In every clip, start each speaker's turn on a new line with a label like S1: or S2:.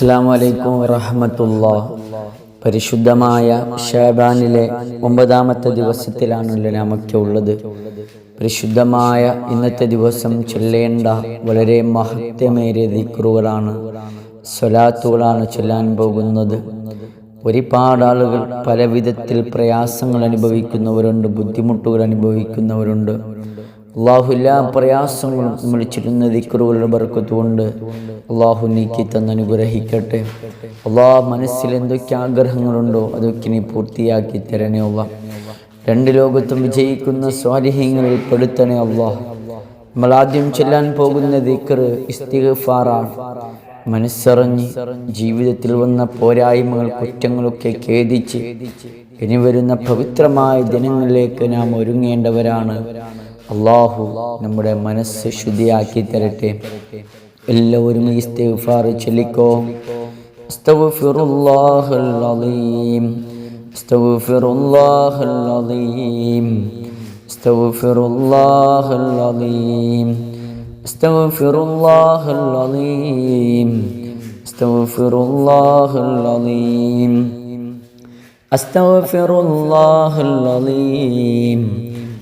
S1: അസ്സാം വലൈക്കും വറഹമത്തുള്ള. പരിശുദ്ധമായ ഷാബാനിലെ ഒമ്പതാമത്തെ ദിവസത്തിലാണല്ലോ നമുക്ക് ഉള്ളത്. പരിശുദ്ധമായ ഇന്നത്തെ ദിവസം ചൊല്ലേണ്ട വളരെ മഹത്യമേറിയ ദിക്റുകളാണ് സ്വലാത്തുകളാണ് ചൊല്ലാൻ പോകുന്നത്. ഒരുപാട് ആളുകൾ പല വിധത്തിൽ പ്രയാസങ്ങൾ അനുഭവിക്കുന്നവരുണ്ട് ബുദ്ധിമുട്ടുകൾ അനുഭവിക്കുന്നവരുണ്ട്. അള്ളാഹു എല്ലാ പ്രയാസങ്ങളും നമ്മൾ ചുരുന്ന ദിക്കറുകളുടെ ബർക്കത്തുകൊണ്ട് അള്ളാഹു നീക്കി തന്ന് അനുഗ്രഹിക്കട്ടെ. അള്ളാഹ് മനസ്സിൽ എന്തൊക്കെ ആഗ്രഹങ്ങളുണ്ടോ അതൊക്കെ നീ പൂർത്തിയാക്കി തരണേ അള്ളാഹ് രണ്ട് ലോകത്തും വിജയിക്കുന്ന സ്വാലിഹ്യങ്ങളിൽ പെടുത്തണേ അള്ളാഹ് നമ്മൾ ആദ്യം ചെല്ലാൻ പോകുന്ന ദിക്കർ ഇസ്തിഗ്ഫാറാണ് മനസ്സറിഞ്ഞ് ജീവിതത്തിൽ വന്ന പോരായ്മകൾ കുറ്റങ്ങളൊക്കെ ഖേദിച്ച് ഇനി വരുന്ന പവിത്രമായ ദിനങ്ങളിലേക്ക് നാം ഒരുങ്ങേണ്ടവരാണ്. അള്ളാഹു നമ്മുടെ മനസ്സ് ശുദ്ധിയാക്കി തരട്ടെ എല്ലാവരും ഈ ഇസ്തിഗ്ഫാർ ചൊല്ലിക്കോ استغفر الله العظيم استغفر الله العظيم استغفر الله العظيم استغفر الله العظيم استغفر الله العظيم استغفر الله العظيم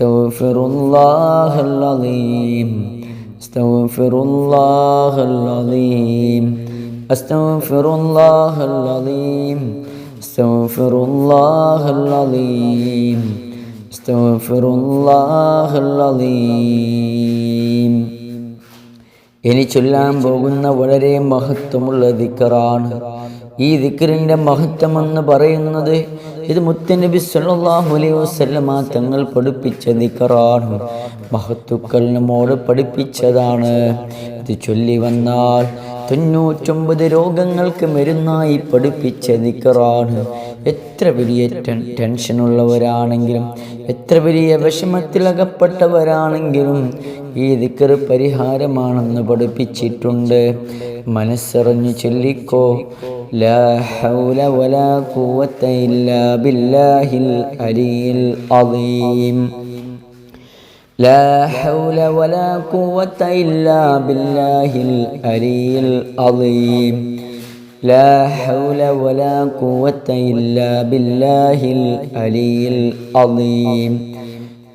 S1: استغفر الله العظيم استغفر الله العظيم استغفر الله العظيم ഇനി ചൊല്ലാൻ പോകുന്ന വളരെ മഹത്വമുള്ള ദിക്കറാണ് ഈ ദിക്കറിൻ്റെ മഹത്വം എന്ന് പറയുന്നത് ഇത് മുത്തനബി സല്ലാഹു അലൈഹി വസല്ലമ തങ്ങൾ പഠിപ്പിച്ച നിക്കറാണ് മഹത്തുക്കൾ നമ്മോട് പഠിപ്പിച്ചതാണ്. ഇത് ചൊല്ലി വന്നാൽ തൊണ്ണൂറ്റൊമ്പത് രോഗങ്ങൾക്ക് മരുന്നായി പഠിപ്പിച്ച നിക്കറാണ് എത്ര വലിയ ടെൻ ടെൻഷനുള്ളവരാണെങ്കിലും എത്ര വലിയ വിഷമത്തിലകപ്പെട്ടവരാണെങ്കിലും ഈ ദിക്കർ പരിഹാരമാണെന്ന് പഠിപ്പിച്ചിട്ടുണ്ട് മനസ്സറിഞ്ഞു ചൊല്ലിക്കോ ലാ ഹൗല വലാ ഖുവത ഇല്ലാ ബില്ലാഹിൽ അലിയിൽ അദീം لا حول ولا قوة إلا بالله الألي العظيم لا حول ولا قوة إلا بالله الألي العظيم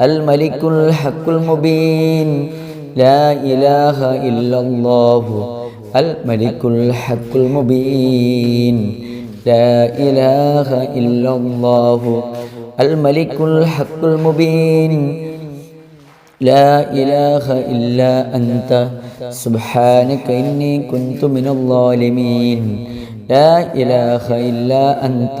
S1: الملك الحق المبين. لا إله إلا الله الملك الحق المبين. لا إله إلا الله الملك الحق المبين. لا إله إلا أنت سبحانك إني كنت من الظالمين. لا إله إلا أنت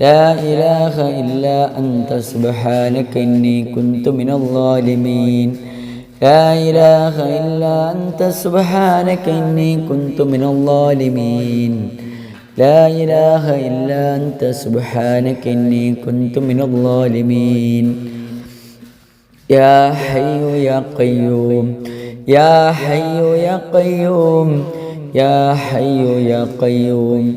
S1: لا إله إلا أنت سبحانك إني كنت من الظالمين. لا إله إلا أنت سبحانك إني كنت من الظالمين. لا إله إلا أنت سبحانك إني كنت من الظالمين. يا حي يا قيوم يا حي يا قيوم يا حي يا قيوم. يا حي يا قيوم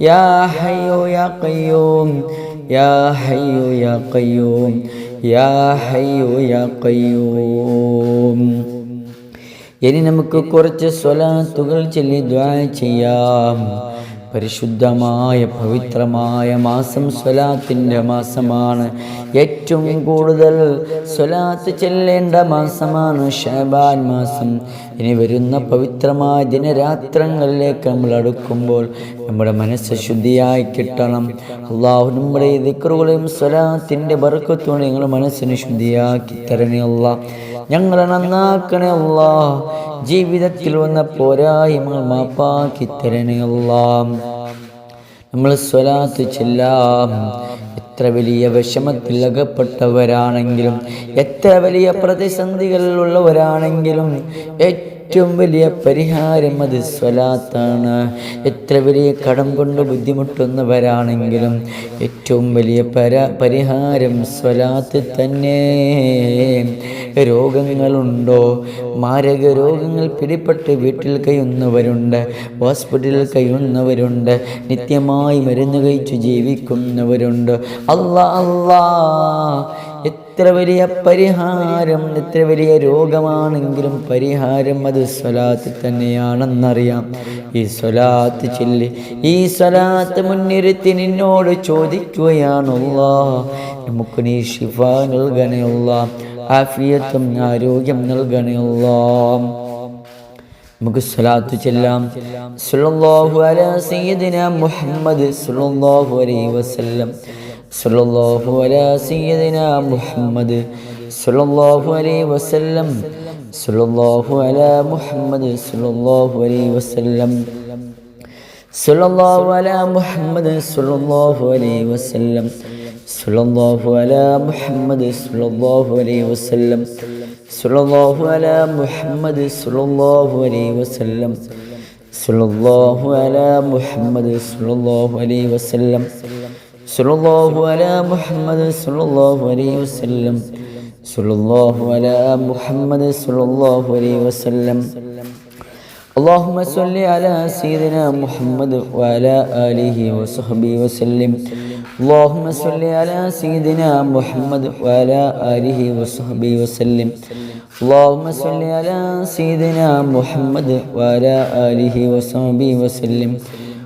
S1: يا حي يا قيوم يا حي يا قيوم ഇനി നമുക്ക് കുറച്ച് സ്വലാത്തുകൾ ചൊല്ലി ദ്വാ ചെയ്യാം പരിശുദ്ധമായ പവിത്രമായ മാസം സ്വലാത്തിന്റെ മാസമാണ്. ഏറ്റവും കൂടുതൽ സ്വലാത്ത് ചെല്ലേണ്ട മാസമാണ് ഷാബാൻ മാസം. ഇനി വരുന്ന പവിത്രമായ ദിനരാത്രങ്ങളിലേക്ക് നമ്മൾ അടുക്കുമ്പോൾ നമ്മുടെ മനസ്സ് ശുദ്ധിയായി കിട്ടണം. അള്ളാഹു നമ്മുടെ ദിക്കറുകളെയും സ്വലാത്തിന്റെ ബർക്കത്തോടെ നിങ്ങൾ മനസ്സിനെ ശുദ്ധിയാക്കി തരണേ അള്ളാഹ് ഞങ്ങളെ നന്നാക്കണേ അല്ലാ ജീവിതത്തിൽ വന്ന പോരായ്മ മാപ്പാക്കി തരണേ അല്ലാ നമ്മൾ സ്വലാത്ത് ചെല്ലാം. എത്ര വലിയ വിഷമത്തിൽ അകപ്പെട്ടവരാണെങ്കിലും എത്ര വലിയ പ്രതിസന്ധികളിലുള്ളവരാണെങ്കിലും ഏറ്റവും വലിയ പരിഹാരം അത് സ്വലാത്താണ്. എത്ര വലിയ കടം കൊണ്ട് ബുദ്ധിമുട്ടുന്നവരാണെങ്കിലും ഏറ്റവും വലിയ പര പരിഹാരം സ്വലാത്ത് തന്നെ. രോഗങ്ങളുണ്ടോ? മാരക രോഗങ്ങൾ പിടിപ്പെട്ട് വീട്ടിൽ കഴിയുന്നവരുണ്ട് ഹോസ്പിറ്റലിൽ കഴിയുന്നവരുണ്ട് നിത്യമായി മരുന്ന് കഴിച്ചു ജീവിക്കുന്നവരുണ്ട്. അല്ല അല്ലാ. എത്ര വലിയ പരിഹാരം എത്ര വലിയ രോഗമാണെങ്കിലും പരിഹാരം അത് സ്വലാത്ത് തന്നെയാണെന്നറിയാം. ഈ സ്വലാത്ത് ചില്ല് ഈ സ്വലാത്ത് മുന്നിരുത്തി നിന്നോട് ചോദിക്കുകയാണുള്ള നമുക്ക് നീ ഷിഫ നൽകണയുള്ള ആഫിയത്തും ആരോഗ്യം നൽകണയുള്ള നമുക്ക് സ്വലാത്ത് ചെല്ലാം. സുല്ലാഹു അല സയ്യിദിന മുഹമ്മദ് സുല്ലാഹു അലൈഹി വസല്ലം. സല്ലല്ലാഹു അലാ സയ്യിദിന മുഹമ്മദ് സല്ലല്ലാഹു അലൈഹി വസല്ലം. സല്ലല്ലാഹു അലാ മുഹമ്മദ് സല്ലല്ലാഹു അലൈഹി വസല്ലം. സല്ലല്ലാഹു അലാ മുഹമ്മദ് സല്ലല്ലാഹു അലൈഹി വസല്ലം. സല്ലല്ലാഹു അലാ മുഹമ്മദ് സല്ലല്ലാഹു അലൈഹി വസല്ലം. സല്ലല്ലാഹു അലാ മുഹമ്മദ് സല്ലല്ലാഹു അലൈഹി വസല്ലം. സല്ലല്ലാഹു അലാ മുഹമ്മദ് സല്ലല്ലാഹു അലൈഹി വസല്ലം. സല്ലല്ലാഹു അലാ മുഹമ്മദ് സല്ലല്ലാഹു അലൈഹി വസല്ലം സല്ലല്ലാഹു അലാ മുഹമ്മദ് സല്ലല്ലാഹു അലൈഹി വസല്ലം اللهم صل على سيدنا محمد وعلى آله وصحبه وسلم اللهم صل على سيدنا محمد وعلى آله وصحبه وسلم اللهم صل على سيدنا محمد وعلى آله وصحبه وسلم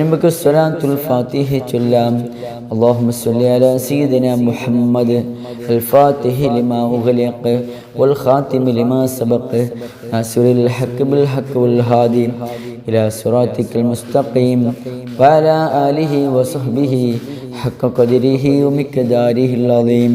S1: നമുക്ക് സ്വലാത്തുൽ ഫാത്തിഹ ചൊല്ലാം اللهم صل على سيدنا محمد الفاتح لما أغلق والخاتم لما سبق ناصر الحق بالحق والهادي إلى صراطك المستقيم وعلى آله وصحبه حق قدره ومقداره العظيم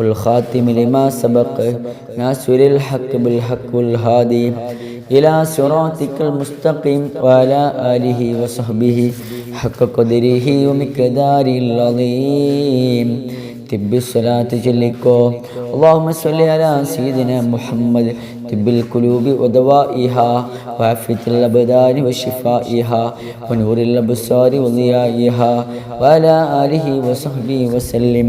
S1: والخاتم لما سبق. ناصر الحق بالحق والهادي إلى صراطك المستقيم وعلى آله وصحبه حق قدره ومقداره العظيم. طب الصلاة جلكو. اللهم صل على سيدنا محمد. طب القلوب ودوائها. وعافية الأبدان وشفائها. ونور الأبصار وضيائها. وعلى آله وصحبه وسلم.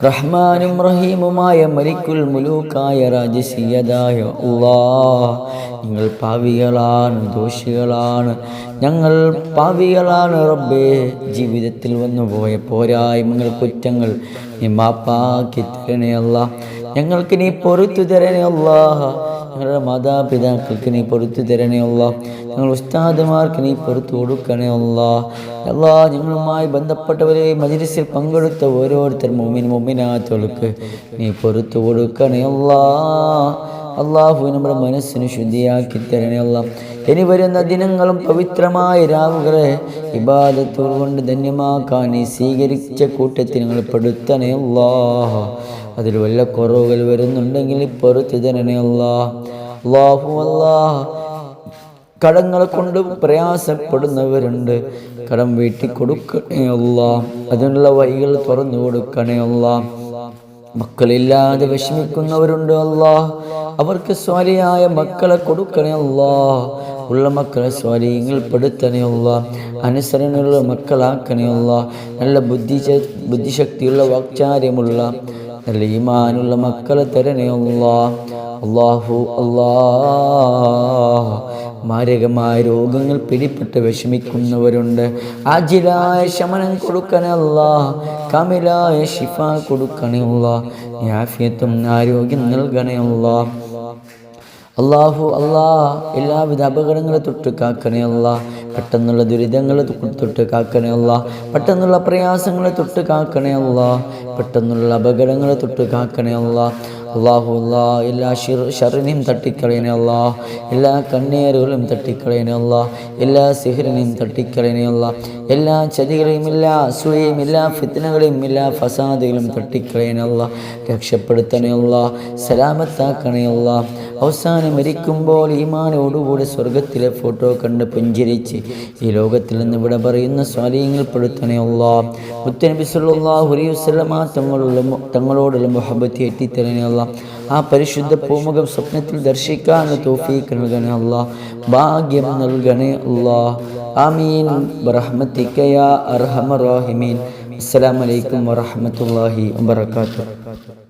S1: റഹ്മാനും റഹീമുമായ മലിക്കുൽ മുലൂക്കായ രാജസീയതായ അള്ളാ നിങ്ങൾ പാവികളാണ് ദോഷികളാണ്. ഞങ്ങൾ പാവികളാണ് റബ്ബേ. ജീവിതത്തിൽ വന്നുപോയ പോരായ്മകൾ കുറ്റങ്ങൾ നീ മാപ്പാക്കി തരണേ അല്ല ഞങ്ങൾക്ക് നീ പൊറത്തു തരണേ അല്ലാ ഞങ്ങളുടെ മാതാപിതാക്കൾക്ക് നീ പൊറത്തു തരണേ അല്ല. ഞങ്ങൾ ഉസ്താദുമാർക്ക് നീ പൊറത്തു കൊടുക്കണേ അല്ല. അല്ലാ ഞങ്ങളുമായി ബന്ധപ്പെട്ടവരെ മജിലിസിൽ പങ്കെടുത്ത ഓരോരുത്തർ മുമ്മിൻ മുമ്മിനാത്തവർക്ക് നീ പൊറത്തു കൊടുക്കണേ അല്ലാ. അള്ളാഹു നമ്മുടെ മനസ്സിന് ശുദ്ധിയാക്കി തരണേ അല്ല. ഇനി വരുന്ന ദിനങ്ങളും പവിത്രമായ രാവുകളെ ഇബാദത്തോട് കൊണ്ട് ധന്യമാക്കാൻ നീ സ്വീകരിച്ച കൂട്ടത്തിൽ ഞങ്ങൾ പെടുത്തണേ അതിൽ വല്ല കുറവുകൾ വരുന്നുണ്ടെങ്കിൽ പൊറത്തു ജനനെ അള്ളാഹു കടങ്ങളെ കൊണ്ട് പ്രയാസപ്പെടുന്നവരുണ്ട്. കടം വീട്ടി കൊടുക്കണേ അല്ല അതിനുള്ള വഴികൾ തുറന്നു കൊടുക്കണേ അല്ല മക്കളില്ലാതെ വിഷമിക്കുന്നവരുണ്ട് അല്ല അവർക്ക് സ്വാലിയായ മക്കളെ കൊടുക്കണേ അല്ല ഉള്ള മക്കളെ സ്വാലിയങ്ങൾ പെടുത്തണേ അനുസരണമുള്ള അനുസരണയുള്ള മക്കളാക്കണേ അല്ല നല്ല ബുദ്ധി ബുദ്ധിശക്തിയുള്ള വാക്ചാര്യമുള്ള നല്ല ഈമാനുള്ള മക്കളെ തരണേ അള്ളാഹു അള്ളാ മാരകമായ രോഗങ്ങൾ പിടിപ്പെട്ട് വിഷമിക്കുന്നവരുണ്ട്. അജിലായ ശമനം കൊടുക്കണല്ല കമിലായ ഷിഫ കൊടുക്കണയുള്ള യാഫിയത്തും ആരോഗ്യം നൽകണയുള്ള അള്ളാഹു അള്ളാ എല്ലാവിധ അപകടങ്ങളെ തൊട്ട് കാക്കണേ പെട്ടെന്നുള്ള ദുരിതങ്ങളെ തൊട്ട് കാക്കണേ പെട്ടെന്നുള്ള പ്രയാസങ്ങളെ തൊട്ട് കാക്കണേ പെട്ടെന്നുള്ള അപകടങ്ങളെ തൊട്ട് കാക്കണേ അല്ല എല്ലാ ഷറിനെയും തട്ടിക്കളയണേ അല്ലാ. എല്ലാ കണ്ണീരുകളും തട്ടിക്കളയണേ അല്ലാ. എല്ലാ സിഹറിനെയും തട്ടിക്കളയണേ അല്ലാ. എല്ലാ ചതികളെയും എല്ലാ അസൂയയും എല്ലാ ഫിത്തനകളെയും എല്ലാ ഫസാദുകളും തട്ടിക്കളയണേ അല്ലാ. രക്ഷപ്പെടുത്തണേ സലാമത്താക്കണേ അവസാനം മരിക്കുമ്പോൾ ഈമാനോടുകൂടി സ്വർഗത്തിലെ ഫോട്ടോ കണ്ട് പുഞ്ചിരിച്ച് ഈ ലോകത്തിൽ നിന്ന് ഇവിടെ പറയുന്ന സ്വാലീയങ്ങൾ പെടുത്തണേ അല്ലാ. മുത്തനബി അലൈഹി തങ്ങളുള്ള തങ്ങളോടുള്ള മുഹബത്ത് എത്തിത്തരണേ അല്ലാ. ആ പരിശുദ്ധ പൂമുഖം സ്വപ്നത്തിൽ ദർശിക്കാൻ തോഫീക്ക് നൽകണേ അല്ലാ ഭാഗ്യം നൽകണേ അല്ലാ ആമീൻ. ബറഹ്മത്തിക യാ അർഹമ റഹീമീൻ. അസ്സലാമു അലൈക്കും വറഹ്മത്തുള്ളാഹി വബറകാതുഹു.